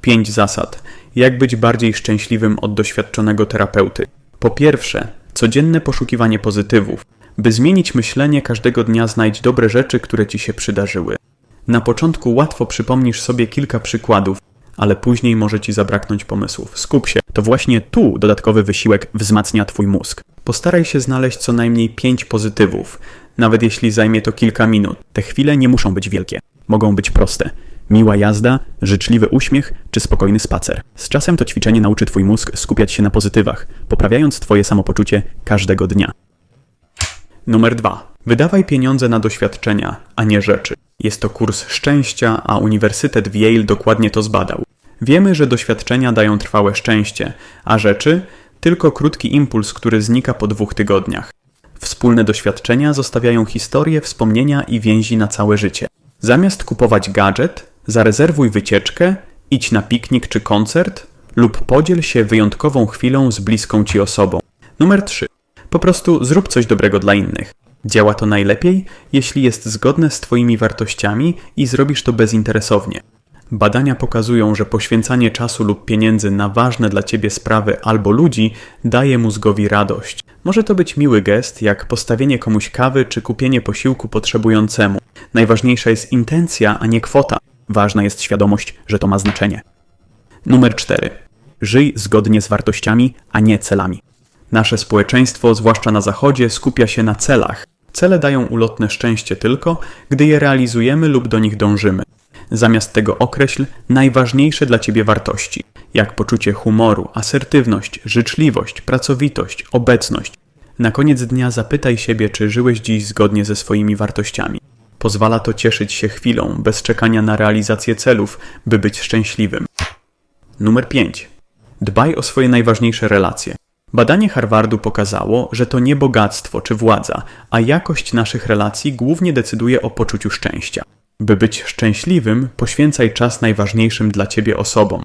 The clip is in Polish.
Pięć zasad. Jak być bardziej szczęśliwym od doświadczonego terapeuty. Po pierwsze, codzienne poszukiwanie pozytywów. By zmienić myślenie, każdego dnia znajdź dobre rzeczy, które ci się przydarzyły. Na początku łatwo przypomnisz sobie kilka przykładów, ale później może ci zabraknąć pomysłów. Skup się. To właśnie tu dodatkowy wysiłek wzmacnia twój mózg. Postaraj się znaleźć co najmniej pięć pozytywów, nawet jeśli zajmie to kilka minut. Te chwile nie muszą być wielkie. Mogą być proste. Miła jazda, życzliwy uśmiech czy spokojny spacer. Z czasem to ćwiczenie nauczy twój mózg skupiać się na pozytywach, poprawiając twoje samopoczucie każdego dnia. Numer dwa. Wydawaj pieniądze na doświadczenia, a nie rzeczy. Jest to kurs szczęścia, a Uniwersytet w Yale dokładnie to zbadał. Wiemy, że doświadczenia dają trwałe szczęście, a rzeczy tylko krótki impuls, który znika po dwóch tygodniach. Wspólne doświadczenia zostawiają historie, wspomnienia i więzi na całe życie. Zamiast kupować gadżet, zarezerwuj wycieczkę, idź na piknik czy koncert lub podziel się wyjątkową chwilą z bliską ci osobą. Numer 3. Po prostu zrób coś dobrego dla innych. Działa to najlepiej, jeśli jest zgodne z Twoimi wartościami i zrobisz to bezinteresownie. Badania pokazują, że poświęcanie czasu lub pieniędzy na ważne dla Ciebie sprawy albo ludzi daje mózgowi radość. Może to być miły gest, jak postawienie komuś kawy czy kupienie posiłku potrzebującemu. Najważniejsza jest intencja, a nie kwota. Ważna jest świadomość, że to ma znaczenie. Numer 4. Żyj zgodnie z wartościami, a nie celami. Nasze społeczeństwo, zwłaszcza na Zachodzie, skupia się na celach. Cele dają ulotne szczęście tylko, gdy je realizujemy lub do nich dążymy. Zamiast tego określ najważniejsze dla Ciebie wartości, jak poczucie humoru, asertywność, życzliwość, pracowitość, obecność. Na koniec dnia zapytaj siebie, czy żyłeś dziś zgodnie ze swoimi wartościami. Pozwala to cieszyć się chwilą, bez czekania na realizację celów, by być szczęśliwym. Numer 5. Dbaj o swoje najważniejsze relacje. Badanie Harvardu pokazało, że to nie bogactwo czy władza, a jakość naszych relacji głównie decyduje o poczuciu szczęścia. By być szczęśliwym, poświęcaj czas najważniejszym dla ciebie osobom.